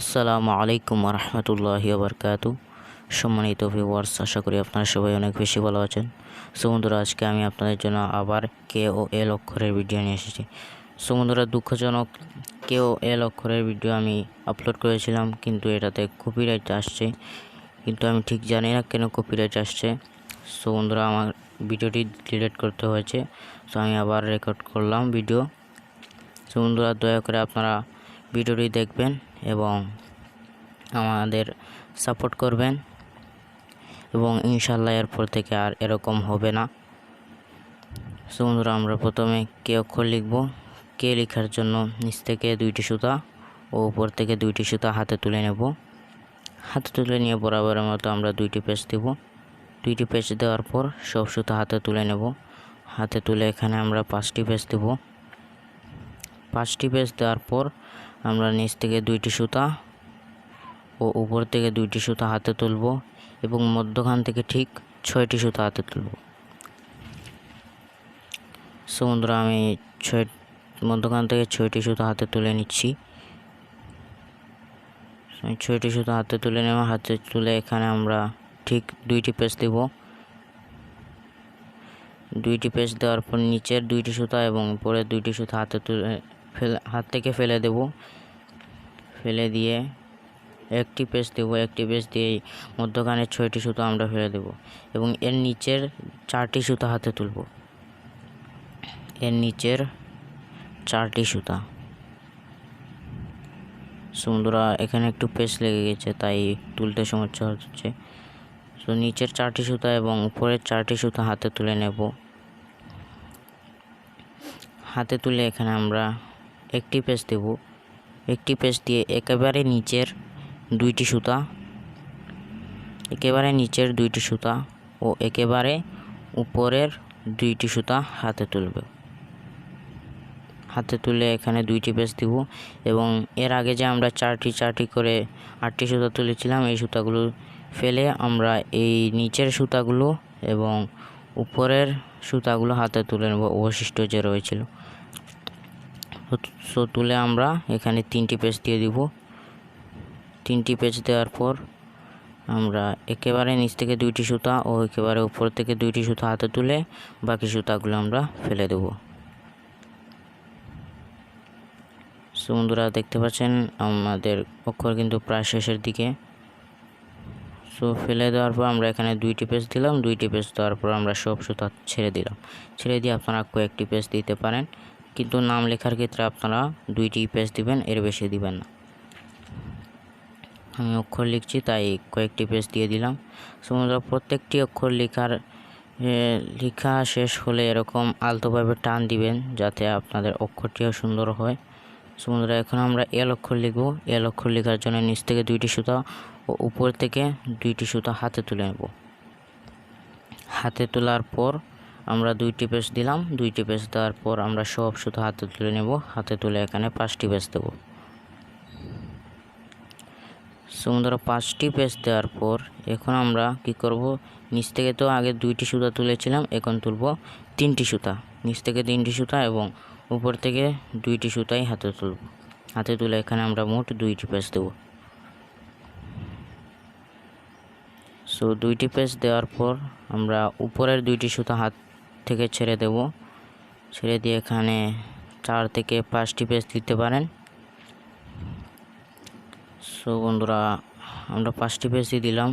আসসালামু আলাইকুম রহমতুল্লাহি বারকাতু সম্মানিত ভিউয়ার্স আশা করি আপনারা সবাই অনেক বেশি ভালো আছেন। বন্ধুরা, আজকে আমি আপনাদের জন্য আবার কে ও এল অক্ষরের ভিডিও নিয়ে এসেছি। বন্ধুরা, দুঃখজনক কে ও এল অক্ষরের ভিডিও আমি আপলোড করেছিলাম, কিন্তু এটাতে কপিরাইট আসছে। কিন্তু আমি ঠিক জানি না কেন কপিরাইট আসছে। সো বন্ধুরা, আমার ভিডিওটি ডিলিট করতে হয়েছে। সো আমি আবার রেকর্ড করলাম ভিডিও সো বন্ধুরা, দয়া করে আপনারা ভিডিওটি দেখবেন এবং আমাদের সাপোর্ট করবেন এবং ইনশাল্লাহ এরপর থেকে আর এরকম হবে না। সো বন্ধুরা, আমরা প্রথমে কে অক্ষর লিখব? কে লেখার জন্য নিচ থেকে দুইটি সুতা ও উপর থেকে দুইটি সুতা হাতে তুলে নেব। হাতে তুলে নিয়ে বরাবরের মতো আমরা দুইটি পেজ দেব। দুইটি পেজ দেওয়ার পর সব সুতা হাতে তুলে নেব। হাতে তুলে এখানে আমরা পাঁচটি পেজ দেব। পাঁচটি পেজ দেওয়ার পর আমরা নিচ থেকে দুইটি সুতা ও উপর থেকে দুইটি সুতা হাতে তুলব এবং মধ্যখান থেকে ঠিক ছয়টি সুতা হাতে তুলব। সমুদ্র আমি ছয়, মধ্যখান থেকে ছয়টি সুতা হাতে তুলে নিচ্ছি। ছয়টি সুতা হাতে তুলে নেওয়া হাতে তুলে এখানে আমরা ঠিক দুইটি পেজ দেব। দুইটি পেজ দেওয়ার পর নিচের দুইটি সুতা এবং উপরের দুইটি সুতা হাতে তুলে ফেলে, হাত থেকে ফেলে দেব। ফেলে দিয়ে একটি পেজ দেব, একটি পেজ দিয়ে মধ্যখানের ছয়টি সুতো আমরা ফেলে দেব এবং এর নিচের চারটি সুতা হাতে তুলব। এর নিচের চারটি সুতা। সুন্দরা, এখানে একটু পেস লেগে গেছে, তাই তুলতে সমস্যা হচ্ছে। তো নিচের চারটি সুতা এবং উপরের চারটি সুতা হাতে তুলে নেব। হাতে তুলে এখানে আমরা একটি পেজ দেব। একটি পেজ দিয়ে একেবারে নিচের দুইটি সুতা, একেবারে নিচের দুইটি সুতা ও একেবারে উপরের দুইটি সুতা হাতে তুলবে। হাতে তুলে এখানে দুইটি পেজ দিব এবং এর আগে যে আমরা চারটি চারটি করে আটটি সুতা তুলেছিলাম, এই সুতাগুলো ফেলে আমরা এই নিচের সুতাগুলো এবং উপরের সুতাগুলো হাতে তুলে নেব। অবশিষ্ট যে রয়েছিল। সো তুলে আমরা এখানে তিনটি পেজ দিয়ে দিব। তিনটি পেজ দেওয়ার পর আমরা একেবারে নিচ থেকে দুইটি সুতা ও একেবারে উপর থেকে দুইটি সুতা হাতে তুলে বাকি সুতাগুলো আমরা ফেলে দেব। সো বন্ধুরা, দেখতে পাচ্ছেন আমাদের অক্ষর কিন্তু প্রায় শেষের দিকে। সো ফেলে দেওয়ার পর আমরা এখানে দুইটি পেজ দিলাম, দুইটি পেজ দেওয়ার পর আমরা সব সুতা ছেড়ে দিলাম। ছেড়ে দিয়ে আপনারা কয়েকটি পেজ দিতে পারেন। কিন্তু নাম লেখার ক্ষেত্রে আপনারা দুইটি পেজ দিবেন, এর বেশি দিবেন না। আমি অক্ষর লিখছি, তাই কয়েকটি পেজ দিয়ে দিলাম। সমুদ্র প্রত্যেকটি অক্ষর লেখার লেখা শেষ হলে এরকম আলতোভাবে টান দিবেন যাতে আপনাদের অক্ষরটিও সুন্দর হয়। সমুদ্র এখন আমরা এল অক্ষর লিখব। এল অক্ষর লেখার জন্য নিচ থেকে দুইটি সুতা ও উপর থেকে দুইটি সুতা হাতে তুলে নেব। হাতে তোলার পর আমরা দুইটি পেস দিলাম, দুইটি পেজ দেওয়ার পর আমরা সব সুতো হাতে তুলে নেব, হাতে তুলে এখানে পাঁচটি পেজ দেবো। সুন্দর পাঁচটি পেজ দেওয়ার পর এখন আমরা কি করব? নিচ থেকে তো আগে দুইটি সুতা তুলেছিলাম, এখন তুলব তিনটি সুতা। নিচ থেকে তিনটি সুতা এবং উপর থেকে দুইটি সুতাই হাতে তুলব। হাতে তুলে এখানে আমরা মোট দুইটি পেজ দেব। সো দুইটি পেজ দেওয়ার পর আমরা উপরের দুইটি সুতা হাত থেকে ছেড়ে দেব। ছেড়ে দিয়ে এখানে চার থেকে পাঁচটি পেজ দিতে পারেন। সো বন্ধুরা, আমরা পাঁচটি পেজ দিয়ে দিলাম।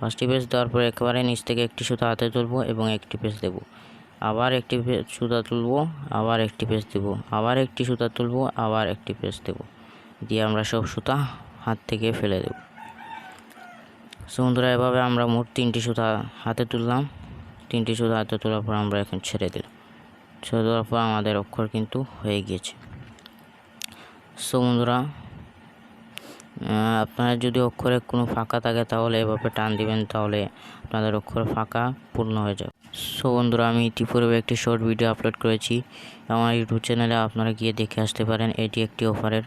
পাঁচটি পেজ দেওয়ার পরে একেবারে নিচ থেকে একটি সুতা হাতে তুলবো এবং একটি পেজ দেব। আবার একটি সুতা তুলবো, আবার একটি পেজ দেব। আবার একটি সুতা তুলবো, আবার একটি পেজ দেব। দিয়ে আমরা সব সুতা হাত থেকে ফেলে দেব। সো বন্ধুরা, এভাবে আমরা মোট তিনটি সুতা হাতে তুললাম। তিনটি সুতা হাতে তোলার পর আমরা এখন ছেড়ে দিলাম। ছেড়ে দেওয়ার পর আমাদের অক্ষর কিন্তু হয়ে গিয়েছে। সো বন্ধুরা আপনার যদি অক্ষরে কোনো ফাঁকা থাকে তাহলে এভাবে টান দিবেন, তাহলে আপনাদের অক্ষর ফাঁকা পূর্ণ হয়ে যাবে। সো বন্ধুরা, আমি ইতিপূর্বে একটি শর্ট ভিডিও আপলোড করেছি। আমার ইউটিউব চ্যানেলে আপনারা গিয়ে দেখে আসতে পারেন, এটি একটি অফারের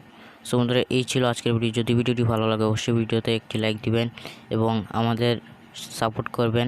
সো বন্ধুরা, এই ছিল আজকের ভিডিও যদি ভিডিওটি ভালো লাগে, অবশ্যই ভিডিওতে একটি লাইক দিবেন এবং আমাদের সাপোর্ট করবেন।